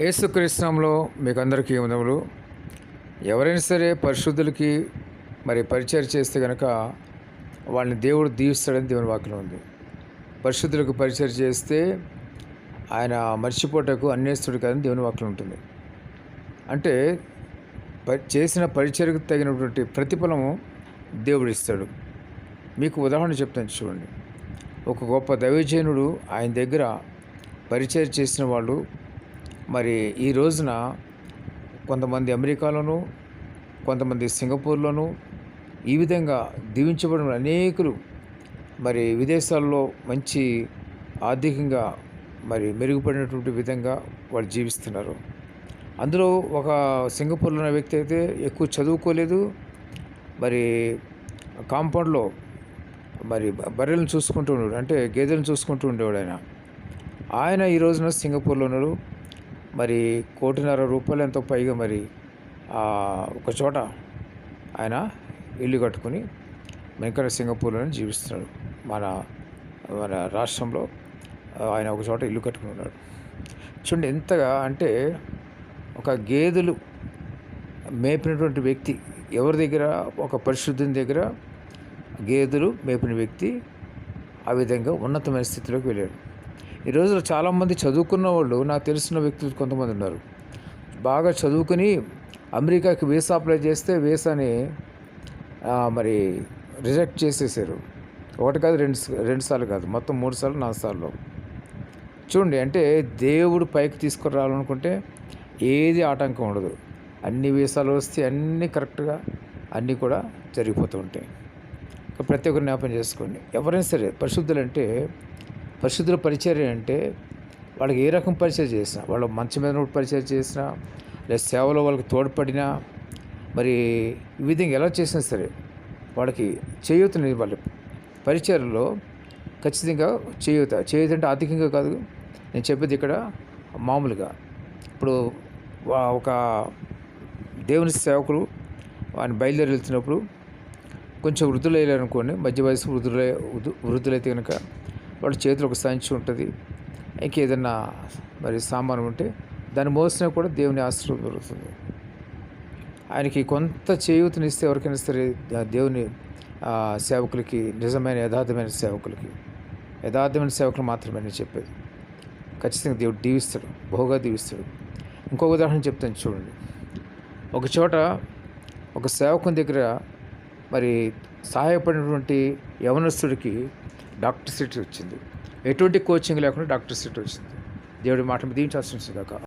యేసుకృష్ణంలో మీకు అందరికీ వందములు ఎవరైనా సరే పరిశుద్ధులకి మరి పరిచయం చేస్తే కనుక వాళ్ళని దేవుడు దీవిస్తాడని దేవుని వాక్యం ఉంది. పరిశుద్ధులకు పరిచయం చేస్తే ఆయన మర్చిపోటకు అన్వేస్తుడు కదని దేవుని వాక్యం ఉంటుంది. అంటే ప- చేసిన పరిచయకు తగినటువంటి ప్రతిఫలము దేవుడు ఇస్తాడు. మీకు ఉదాహరణ చెప్తాను చూడండి. ఒక గొప్ప దైవజనుడు ఆయన దగ్గర పరిచయం చేసిన వాళ్ళు మరి ఈ రోజున కొంతమంది అమెరికాలోను కొంతమంది సింగపూర్లోను ఈ విధంగా దీవించబడిన అనేకులు మరి విదేశాల్లో మంచి ఆర్థికంగా మరి మెరుగుపడినటువంటి విధంగా వాళ్ళు జీవిస్తున్నారు. అందులో ఒక సింగపూర్లో ఉన్న వ్యక్తి అయితే ఎక్కువ చదువుకోలేదు. మరి కాంపౌండ్లో మరి బర్రెలను చూసుకుంటూ ఉండేవాడు అంటే గేదెలను చూసుకుంటూ ఉండేవాడు ఆయన. ఆయన ఈ రోజున సింగపూర్లో ఉన్నాడు మరి కోటిన్నర రూపాయలు ఎంతో పైగా మరి ఒక చోట ఆయన ఇల్లు కట్టుకుని వెంకట సింగపూర్లోనే జీవిస్తున్నాడు. మన మన రాష్ట్రంలో ఆయన ఒక చోట ఇల్లు కట్టుకుని ఉన్నాడు. చూడండి ఎంతగా అంటే ఒక గేదెలు మేపినటువంటి వ్యక్తి ఎవరి దగ్గర ఒక పరిశుద్ధుని దగ్గర గేదెలు మేపిన వ్యక్తి ఆ విధంగా ఉన్నతమైన స్థితిలోకి వెళ్ళాడు. ఈ రోజుల్లో చాలామంది చదువుకున్న వాళ్ళు నాకు తెలిసిన వ్యక్తులు కొంతమంది ఉన్నారు. బాగా చదువుకుని అమెరికాకి వీసా అప్లై చేస్తే వీసాని మరి రిజెక్ట్ చేసేసారు. ఒకటి కాదు రెండు రెండు సార్లు కాదు మొత్తం మూడు సార్లు నాలుగు సార్లు. చూడండి అంటే దేవుడు పైకి తీసుకురావాలనుకుంటే ఏది ఆటంకం ఉండదు. అన్ని వీసాలు వస్తే అన్నీ కరెక్ట్గా అన్నీ కూడా జరిగిపోతూ ఉంటాయి. ప్రతి ఒక్కరు జ్ఞాపం చేసుకోండి. ఎవరైనా సరే పరిశుద్ధులు అంటే పరిశుద్ధుల పరిచర్య అంటే వాళ్ళకి ఏ రకం పరిచయం చేసినా వాళ్ళ మంచం మీద ఉన్నప్పుడు పరిచయం చేసినా లేదా సేవలో వాళ్ళకి తోడ్పడినా మరి ఈ విధంగా ఎలా చేసినా సరే వాళ్ళకి చేయూతని వాళ్ళ పరిచయలో ఖచ్చితంగా చేయూత. చేయూత అంటే ఆర్థికంగా కాదు. నేను చెప్పేది ఇక్కడ మామూలుగా. ఇప్పుడు ఒక దేవుని సేవకులు ఆయన బయలుదేరి వెళ్తున్నప్పుడు కొంచెం వృద్ధులు అనుకోండి మధ్య వయసు వృద్ధులై వృద్ధులైతే కనుక వాళ్ళ చేతిలో ఒక సంచి ఉంటుంది. ఇంకేదన్నా మరి సామాను ఉంటే దాన్ని మోసినా కూడా దేవుని ఆశ్రయం దొరుకుతుంది. ఆయనకి కొంత చేయూతనిస్తే ఎవరికైనా సరే దేవుని సేవకులకి నిజమైన యథార్థమైన సేవకులకి యథార్థమైన సేవకులు మాత్రమే నేను చెప్పేది. ఖచ్చితంగా దేవుడు దీవిస్తాడు బహుగా దీవిస్తాడు. ఇంకొక ఉదాహరణ చెప్తాను చూడండి. ఒక చోట ఒక సేవకుని దగ్గర మరి సహాయపడినటువంటి యవనస్తుడికి డాక్టర్ సీట్ వచ్చింది. ఎటువంటి కోచింగ్ లేకుండా డాక్టర్ సీట్ వచ్చింది. దేవుడి మాట దీవించాల్సి కాక